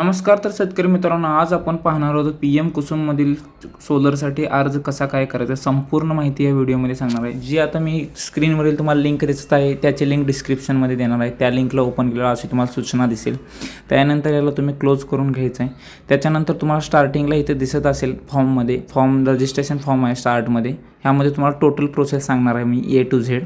नमस्कार तर शेतकरी मित्रांनो आज आपण पाहणार आहोत पी एम कुसुममधील सोलरसाठी अर्ज कसा काय करायचा संपूर्ण माहिती या व्हिडिओमध्ये सांगणार आहे. जी आता मी स्क्रीनवरील तुम्हाला लिंक दिसत आहे त्याची लिंक डिस्क्रिप्शनमध्ये देणार आहे. त्या लिंकला ओपन केलं अशी तुम्हाला सूचना दिसेल. त्यानंतर याला तुम्ही क्लोज करून घ्यायचं आहे. त्याच्यानंतर तुम्हाला स्टार्टिंगला इथे दिसत असेल फॉर्ममध्ये फॉर्म रजिस्ट्रेशन फॉर्म आहे स्टार्टमध्ये ह्यामध्ये तुम्हाला टोटल प्रोसेस सांगणार आहे मी ए टू झेड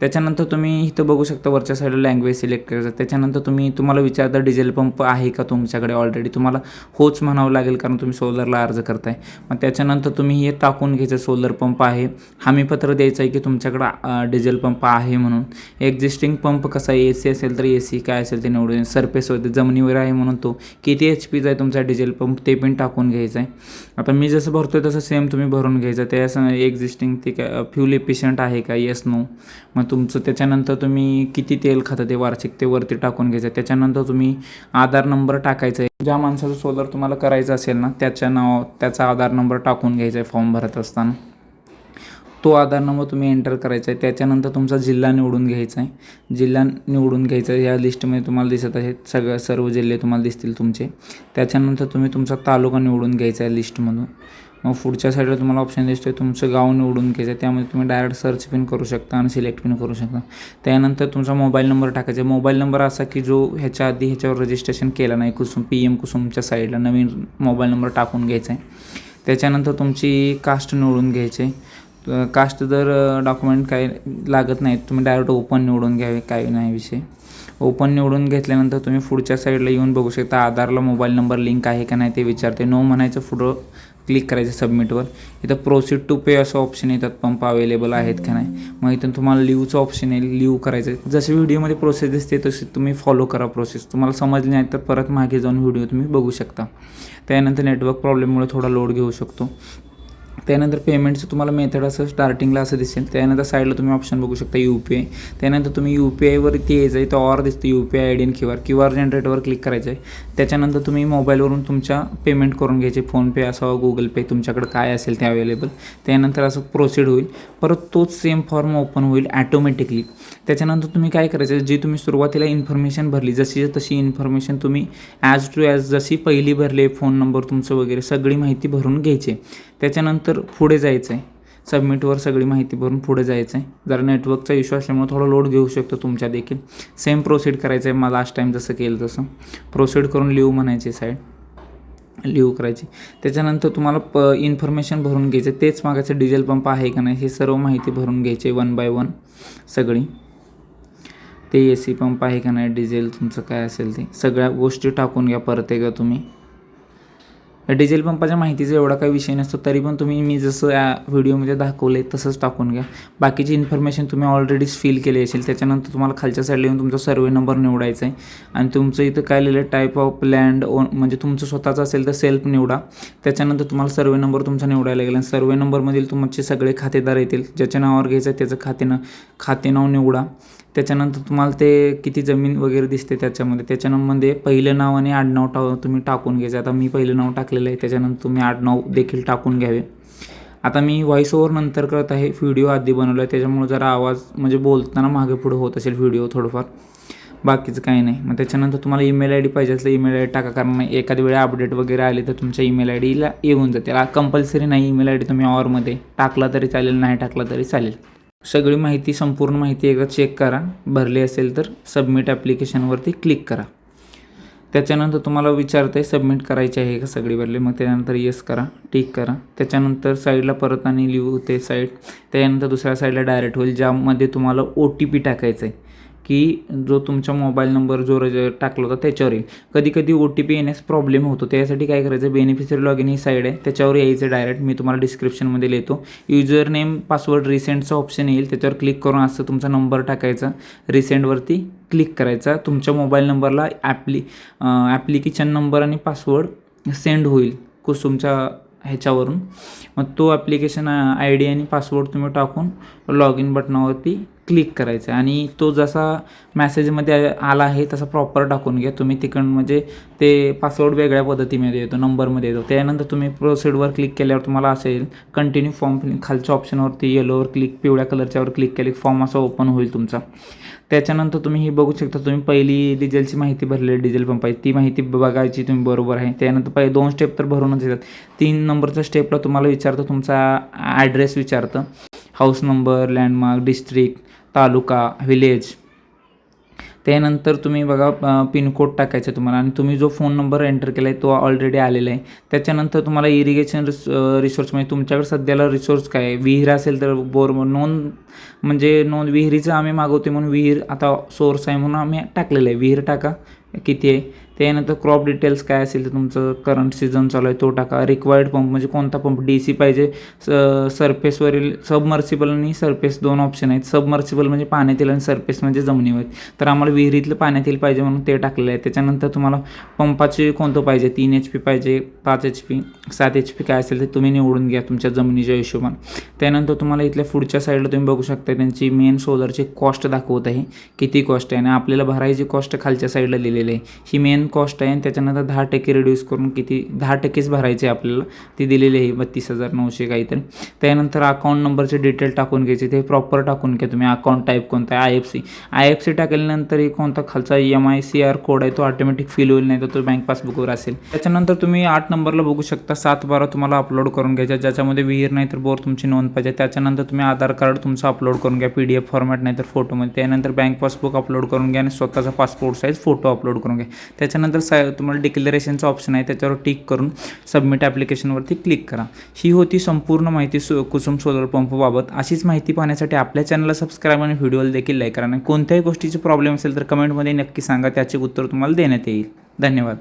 त्याच्यानंतर तुम्ही इथं बघू शकता वरच्या साईडला लँग्वेज सिलेक्ट करायचं त्याच्यानंतर तुम्ही तुम्हाला विचारता डिझेल पंप आहे का तुमच्याकडे? ऑलरेडी तुम्हाला होच म्हणावं लागेल कारण तुम्ही सोलरला अर्ज करताय. मग त्याच्यानंतर तुम्ही हे टाकून घ्यायचं सोलर पंप आहे. हमीपत्र द्यायचं आहे की तुमच्याकडं डिझेल पंप आहे म्हणून. एक्झिस्टिंग पंप कसा आहे? ए सी असेल तर ए सी काय असेल ते निवडून. सरफेस होते जमिनीवर आहे म्हणून तो. किती एच पीचा आहे तुमचा डिझेल पंप ते पण टाकून घ्यायचं आहे आता मी जसं भरतोय तसं सेम तुम्ही भरून घ्यायचं. त्या एक्झिस्टिंग ते काय फ्युल एफिशियंट आहे का? येस नो मग तुमचं त्याच्यानंतर तुम्ही किती तेल खाता ते वार्षिक ते वरती टाकून घ्यायचं. त्याच्यानंतर तुम्ही आधार नंबर टाकायचा आहे ज्या माणसाचं सोलर तुम्हाला करायचं असेल ना त्याच्या नाव त्याचा आधार नंबर टाकून घ्यायचा आहे फॉर्म भरत असताना. तो आधार नंबर तुम्ही एंटर करायचा आहे त्याच्यानंतर तुमचा जिल्हा निवडून घ्यायचा आहे जिल्हा निवडून घ्यायचा आहे या लिस्टमध्ये तुम्हाला दिसत आहे सगळं सर्व जिल्हे तुम्हाला दिसतील तुमचे. त्याच्यानंतर तुम्ही तुमचा तालुका निवडून घ्यायचा आहे लिस्टमधून मग पुढच्या साईडला तुम्हाला ऑप्शन दिसतो आहे तुमचं गाव निवडून घ्यायचं आहे त्यामध्ये तुम्ही डायरेक्ट सर्च पिन करू शकता आणि सिलेक्ट पिन करू शकता. त्यानंतर तुमचा मोबाईल नंबर टाकायचा मोबाईल नंबर असा की जो ह्याच्या आधी ह्याच्यावर रजिस्ट्रेशन केला नाही कुसुम पी एम कुसुमच्या साईडला नवीन मोबाईल नंबर टाकून घ्यायचा आहे त्याच्यानंतर तुमची कास्ट निवडून घ्यायची आहे कास्ट जर डॉक्युमेंट काही लागत नाहीत तुम्ही डायरेक्ट ओपन निवडून घ्यावे काही नाही विषय. ओपन निवडून घेतल्यानंतर तुम्ही पुढच्या साईडला येऊन बघू शकता आधारला मोबाईल नंबर लिंक आहे का नाही ते विचारते. नो म्हणायचं पुढं क्लिक करायचं सबमिटवर इथं प्रोसीड टू पे असं ऑप्शन येतात पंप अवेलेबल आहेत का नाही. मग इथून तुम्हाला लिव्हचं ऑप्शन येईल लिव्ह करायचं जसे व्हिडिओमध्ये प्रोसेस दिसते तशी तुम्ही फॉलो करा प्रोसेस तुम्हाला समजली नाही तर परत मागे जाऊन व्हिडिओ तुम्ही बघू शकता. त्यानंतर नेटवर्क प्रॉब्लेममुळे थोडा लोड घेऊ शकतो. त्यानंतर पेमेंटचं तुम्हाला मेथड असं स्टार्टिंगला असं दिसेल. त्यानंतर साईडला तुम्ही ऑप्शन बघू शकता यू पी आय त्यानंतर तुम्ही यू पी आयवरती यायचं आहे तो ऑर दिसतं U P I I D Q R Q R जनरेटवर click करायचं आहे. त्याच्यानंतर तुम्ही मोबाईलवरून तुमच्या पेमेंट करून घ्यायचे. फोनपे असावा गुगल पे तुमच्याकडे काय असेल ते अवेलेबल त्यानंतर असं प्रोसीड होईल. परत तोच सेम फॉर्म ओपन होईल ॲटोमॅटिकली त्याच्यानंतर तुम्ही काय करायचं जी तुम्ही सुरुवातीला इन्फॉर्मेशन भरली जशी तशी इन्फॉर्मेशन तुम्ही ॲज टू ॲज जशी पहिली भरली फोन नंबर तुमचं वगैरे सगळी माहिती भरून घ्यायची त्याच्यानंतर पुढे जायचं आहे सबमिटवर सगळी माहिती भरून पुढे जायचं आहे जरा नेटवर्कचा इश्यू असल्यामुळे थोडा लोड घेऊ शकतो तुमच्या देखील. सेम प्रोसीड करायचं आहे मला लास्ट टाईम जसं केलं तसं. प्रोसीड करून लिव्ह म्हणायची साईड लिव्ह करायची. त्याच्यानंतर तुम्हाला प इन्फॉर्मेशन भरून घ्यायचं तेच मागायचं डिझेल पंप आहे का नाही हे सर्व माहिती भरून घ्यायची वन बाय वन सगळी. ते ए सी पंप आहे का नाही डिझेल तुमचं काय असेल ते. सगळ्या गोष्टी टाकून घ्या परत एकदा तुम्ही. डिझेल पंपाच्या माहितीचा एवढा काही विषय नसतो तरी पण तुम्ही मी जसं या व्हिडिओमध्ये दाखवले तसंच टाकून घ्या. बाकीची इन्फॉर्मेशन तुम्ही ऑलरेडीच फिल केली असेल त्याच्यानंतर तुम्हाला खालच्या साईडला येऊन तुमचा सर्वे नंबर निवडायचा आहे. आणि तुमचं इथं काय लिहिलं टाईप ऑफ लँड ओन म्हणजे तुमचं स्वतःचं असेल तर सेल्फ निवडा. त्याच्यानंतर तुम्हाला सर्वे नंबर तुमचा निवडायला लागेल. आणि सर्वे नंबरमधील तुमचे सगळे खातेदार येतील ज्याच्या नावावर घ्यायचं आहे त्याचं खाते न खाते नाव निवडा. त्याच्यानंतर तुम्हाला ते किती जमीन वगैरे दिसते त्याच्यामध्ये. त्याच्यामध्ये पहिलं नाव आणि आडनाव टा तुम्ही टाकून घ्यायचं. आता मी पहिलं नाव टाकलेलं आहे. त्याच्यानंतर तुम्ही आडनाव देखील टाकून घ्यावे. आता मी व्हॉइस ओव्हर नंतर करत आहे. व्हिडिओ आधी बनवला आहे त्याच्यामुळे जरा आवाज म्हणजे बोलताना मागे पुढे होत असेल व्हिडिओ थोडंफार. बाकीचं काही नाही. मग त्याच्यानंतर तुम्हाला ईमेल आय डी पाहिजे असलं ईमेल आय डी टाका. कारण एखाद्या वेळा अपडेट वगैरे आले तर तुमच्या ईमेल आय डीला येऊन जाते. कंपल्सरी नाही ईमेल आय डी तुम्ही ऑवरमध्ये टाकला तरी चालेल नाही टाकला तरी चालेल. सगळी माहिती संपूर्ण माहिती एकदा चेक करा. भरली असेल तर सबमिट ॲप्लिकेशनवरती क्लिक करा. त्याच्यानंतर तुम्हाला विचारतं आहे सबमिट करायची आहे का सगळी भरली? मग त्यानंतर येस करा टिक करा. त्याच्यानंतर साईडला परत आणि लिहू ते साईड त्याच्यानंतर दुसऱ्या साईडला डायरेक्ट होईल ज्यामध्ये तुम्हाला ओ टी पी टाकायचं आहे की जो तुमचा मोबाईल नंबर जो रज टाकला होता त्याच्यावर येईल. कधी कधी ओ टी पी येण्यास प्रॉब्लेम होतो. त्यासाठी काय करायचं? बेनिफिशरी लॉग इन ही साईड आहे. त्याच्यावर यायचं डायरेक्ट मी तुम्हाला डिस्क्रिप्शनमध्ये लिहितो. युजर नेम पासवर्ड रिसेंटचा ऑप्शन येईल. त्याच्यावर क्लिक करून असं तुमचा नंबर टाकायचा. रिसेंटवरती क्लिक करायचा. तुमच्या मोबाईल नंबरला ॲप्ली ॲप्लिकेशन नंबर आणि पासवर्ड सेंड होईल. कुसुमच्या ह्याच्यावरून. मग तो ॲप्लिकेशन आय डी आणि पासवर्ड तुम्ही टाकून लॉग इन बटनावरती क्लिक करायचं आहे आणि तो जसा मॅसेजमध्ये आला आहे तसा प्रॉपर टाकून घ्या. तुम्ही तिकडून म्हणजे ते पासवर्ड वेगळ्या पद्धतीमध्ये येतो नंबरमध्ये येतो. त्यानंतर तुम्ही प्रोसिडवर क्लिक केल्यावर तुम्हाला असेल कंटिन्यू फॉर्म खालच्या ऑप्शनवरती येलोवर क्लिक पिवळ्या कलरच्यावर क्लिक केले फॉर्म असा ओपन होईल तुमचा. त्याच्यानंतर तुम्ही हे बघू शकता तुम्ही पहिली डिझेलची माहिती भरलेली डिझेल पंपाची ती माहिती बघायची तुम्ही बरोबर आहे. त्यानंतर पहिले दोन स्टेप तर भरूनच येतात. तीन नंबरच्या स्टेपला तुम्हाला विचारतं तुमचा address विचारतं. House number landmark district taluka village त्यानंतर तुम्ही बघा पिनकोड टाकायचा तुम्हाला. आणि तुम्ही जो फोन नंबर एंटर केला आहे तो ऑलरेडी आलेला आहे. त्याच्यानंतर तुम्हाला इरिगेशन रिस रिसोर्स म्हणजे तुमच्याकडे सध्याला रिसोर्स काय आहे? विहीर असेल तर बोर नोंद म्हणजे नोंद विहिरीचं आम्ही मागवते म्हणून विहीर आता सोर्स आहे म्हणून आम्ही टाकलेलं आहे. विहीर टाका किती आहे? त्यानंतर क्रॉप डिटेल्स काय असेल तर तुमचं करंट सीझन चालू आहे तो टाका. रिक्वायर्ड पंप म्हणजे कोणता पंप डी सी पाहिजे स सरफेसवरील सबमर्सिबल आणि सरफेस दोन ऑप्शन आहेत. सबमर्सिबल म्हणजे पाण्यातील आणि सरफेस म्हणजे जमिनीवर. तर आम्हाला विहिरीतलं पाण्यातील पाहिजे म्हणून ते टाकलेलं आहे. त्याच्यानंतर तुम्हाला पंपाचे कोणतं पाहिजे? तीन एच पी पाहिजे पाच एच पी सात एच पी काय असेल ते तुम्ही निवडून घ्या तुमच्या जमिनीच्या हिशोबाने. त्यानंतर तुम्हाला इथल्या पुढच्या साईडला तुम्ही बघू शकता त्यांची मेन सोलरची कॉस्ट दाखवत आहे. किती कॉस्ट आहे? आणि आपल्याला भरायची कॉस्ट खालच्या साईडला लिहिलेली आहे. ही मेन कॉस्ट आहे आणि त्याच्यानंतर दहा टक्के रिड्यूस करून किती दहा टक्केच भरायचे आपल्याला. ती दिलेली आहे बत्तीस हजार नऊशे काहीतरी. त्यानंतर अकाउंट नंबरचे डिटेल टाकून घ्यायचे. ते प्रॉपर टाकून घ्या तुम्ही. अकाउंट टाईप कोणता आहे? I F S C I F टाकल्यानंतर एक कोणता खालचा M I C R code आहे तो ऑटोमॅटिक फिल होईल नाही तर तो बँक पासबुकवर असेल. त्याच्यानंतर तुम्ही आठ नंबरला बघू शकता. सात बारा तुम्हाला अपलोड करून घ्यायचा. ज्याच्यामध्ये विहीर नाही तर बोर तुमची नोंद पाहिजे. त्याच्यानंतर तुम्ही आधार कार्ड तुमचं अपलोड करून घ्या. पी डी एफ फॉर्मॅट नाही तर फोटोमध्ये त्यानंतर बँक पासबुक अपलोड करून घ्या आणि स्वतःचा पासपोर्ट साईज फोटो अपलोड करून घ्या. त्याच्यानंतर सा तुम्हाला डिक्लेरेशनचं ऑप्शन आहे त्याच्यावर टिक करून सबमिट ॲप्लिकेशनवरती क्लिक करा. ही होती संपूर्ण माहिती सु कुसुम सोलर पंपबाबत अशीच माहिती पाहण्यासाठी आपल्या चॅनलला सबस्क्राईब आणि व्हिडिओला देखील लाईक करा. आणि कोणत्याही गोष्टीचे प्रॉब्लेम असेल तर कमेंटमध्ये नक्की सांगा त्याचे उत्तर तुम्हाला देण्यात येईल. धन्यवाद.